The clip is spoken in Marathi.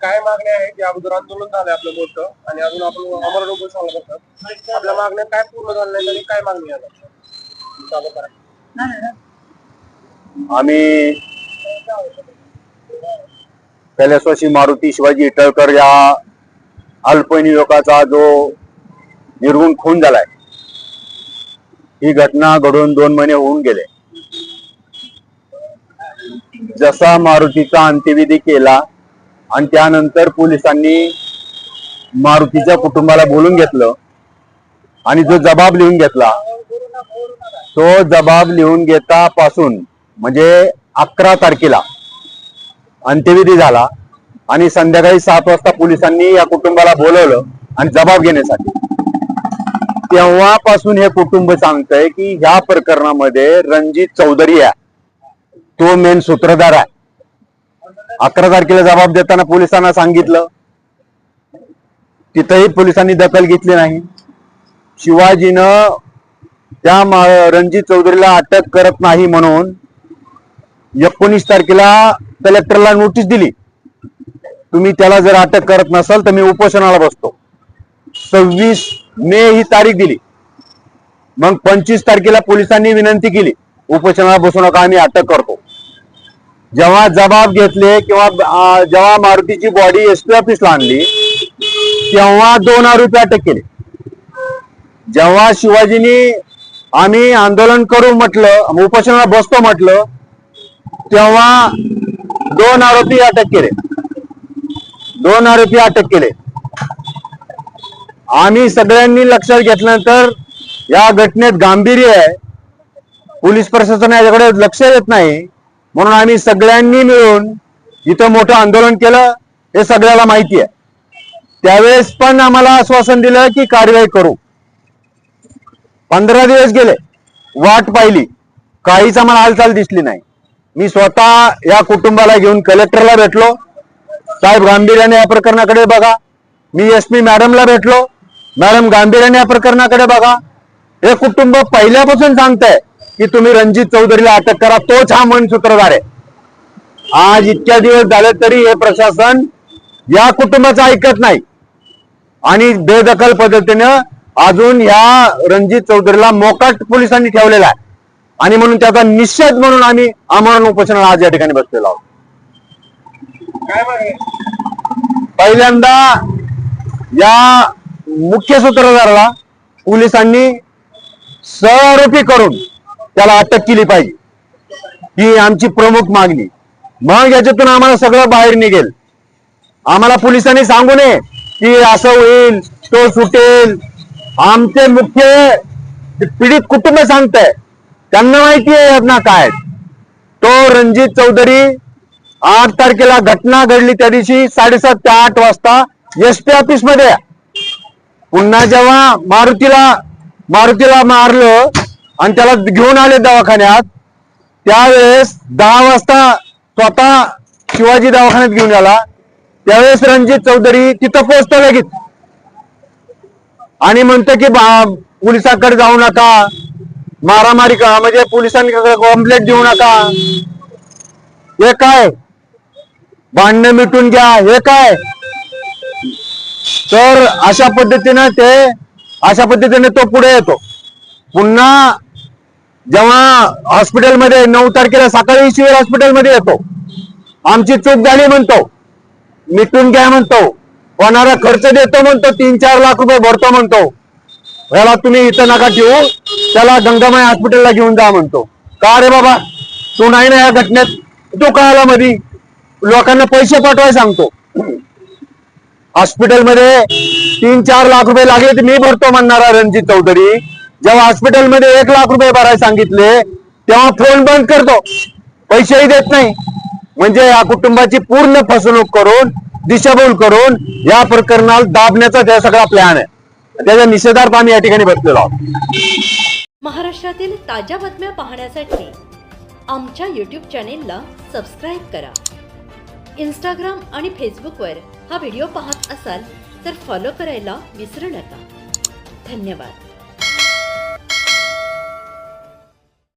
काय मागण्या आहेत या अगोदर आंदोलन झालंय आपलं मोठं आणि अजून आपण अमर उपोषणाला बसतात आपल्या मागण्या काय पूर्ण झाल्या नाही आणि काय मागणी आहे चालू करा आम्ही कैलासवासी मारुती शिवाजी इटळकर या अल्पनियोगाचा जो निर्गुण खून झालाय ही घटना घडून दोन महिने होऊन गेले. जसा मारुतीचा अंत्यविधी केला आणि त्यानंतर पोलिसांनी मारुतीच्या कुटुंबाला बोलून घेतलं आणि जो जबाब लिहून घेतला तो जबाब लिहून घेता पासून म्हणजे अकरा तारखेला अंत्यविधी झाला आणि संध्याकाळी सात वाजता पोलिसांनी या कुटुंबाला बोलवलं आणि जबाब घेण्यासाठी. तेव्हापासून हे कुटुंब सांगतंय की ह्या प्रकरणामध्ये रणजित चौधरी आहे. तो मेन सूत्रधार आहे. अकरा तारखेला जबाब देताना पोलिसांना सांगितलं. तिथंही पोलिसांनी दखल घेतली नाही. शिवाजीनं त्या रणजित चौधरीला अटक करत नाही म्हणून एकोणीस तारखेला कलेक्टरला नोटीस दिली. तुम्ही त्याला जर अटक करत नसाल तर मी उपोषणाला बसतो. सव्वीस मे ही तारीख दिली. मग पंचवीस तारखेला पोलिसांनी विनंती केली उपोषणाला बसू नका आम्ही अटक करतो. जेव्हा जबाब घेतले किंवा जेव्हा मारुतीची बॉडी एसपी ऑफिसला आणली तेव्हा दोन आरोपी अटक केले. जेव्हा शिवाजींनी आम्ही आंदोलन करू म्हटलं उपोषणाला बसतो म्हटलं तेव्हा दोन आरोपी अटक केले. दोन आरोपी अटक केले. आम्ही सगळ्यांनी लक्षात घेतल्यानंतर या घटनेत गांभीर्य आहे. पोलीस प्रशासन याच्याकडे लक्ष देत नाही. म्हणून आम्ही सगळ्यांनी मिळून इथं मोठं आंदोलन केलं हे सगळ्याला माहिती आहे. त्यावेळेस पण आम्हाला आश्वासन दिलं की कारवाई करू. पंधरा दिवस गेले वाट पाहिली. काहीच आम्हाला हालचाल दिसली नाही. मी स्वतः या कुटुंबाला घेऊन कलेक्टरला भेटलो. साहेब गांभीर्याने या प्रकरणाकडे बघा. मी एस पी मॅडमला भेटलो. मॅडम गांभीर्याने या प्रकरणाकडे बघा. हे कुटुंब पहिल्यापासून सांगतंय की तुम्ही रणजित चौधरीला अटक करा तोच हा मन सूत्रधार आहे. आज इतक्या दिवस झाले तरी हे प्रशासन या कुटुंबाचं ऐकत नाही. आणि बेदखल पद्धतीनं अजून या रणजित चौधरीला मोकाट पोलिसांनी ठेवलेला आहे. आणि म्हणून त्याचा निषेध म्हणून आम्ही आमरण उपोषणाला आज या ठिकाणी बसलेलो आहोत. पहिल्यांदा या मुख्य सूत्रधाराला पोलिसांनी सहआरोपी करून त्याला अटक केली पाहिजे. ही आमची प्रमुख मागणी. मग याच्यातून आम्हाला सगळं बाहेर निघेल. आम्हाला पोलिसांनी सांगू नये की असं होईल तो सुटेल. आमचे मुख्य पीडित कुटुंब सांगतंय. त्यांना माहिती आहे यातना काय तो रणजित चौधरी आठ तारखेला घटना घडली त्या दिवशी साडेसात ते आठ वाजता एस पी ऑफिसमध्ये. पुन्हा जेव्हा मारुतीला मारुतीला मारलं आणि त्याला घेऊन आले दवाखान्यात. त्यावेळेस दहा वाजता स्वतः शिवाजी दवाखान्यात घेऊन आला. त्यावेळेस रणजित चौधरी तिथं पोहोचतो लगेच. आणि म्हणतो की पोलिसांकडे जाऊ नका. मारामारी का म्हणजे पोलिसांकडे कॉम्प्लेट देऊ नका. हे काय? भांडणं मिटून घ्या. हे काय? तर अशा पद्धतीनं ते अशा पद्धतीने तो पुढे येतो. पुन्हा जेव्हा हॉस्पिटलमध्ये नऊ तारखेला सकाळी सिव्हिल हॉस्पिटलमध्ये येतो. आमची चूक झाली म्हणतो. मिटून घ्या म्हणतो. होणारा खर्च देतो म्हणतो. तीन चार लाख रुपये भरतो म्हणतो. ह्याला तुम्ही इथं नका ठेवू. त्याला गंगामाई हॉस्पिटलला घेऊन जा म्हणतो. का रे बाबा? तू नाही ना या घटनेत? तू कळाला आला मधी? लोकांना पैसे पाठवाय सांगतो. हॉस्पिटलमध्ये तीन चार लाख रुपये लागले तर मी भरतो म्हणणारा रणजित चौधरी. जेव्हा हॉस्पिटलमध्ये एक लाख रुपये भरायला सांगितले तेव्हा फोन बंद करतो. पैसेही देत नाही. म्हणजे या कुटुंबाची पूर्ण फसवणूक करून दिशाभूल करून या प्रकरणाला दाबण्याचा त्या सगळा प्लॅन आहे. त्याच्या निषेधार्थ आम्ही या ठिकाणी बसलेलो आहोत. महाराष्ट्रातील ताज्या बातम्या पाहण्यासाठी आमच्या यूट्यूब चॅनेलला सबस्क्राईब करा. इंस्टाग्राम आणि फेसबुकवर हा व्हिडिओ पाहत असाल तर फॉलो करायला विसरू नका. धन्यवाद.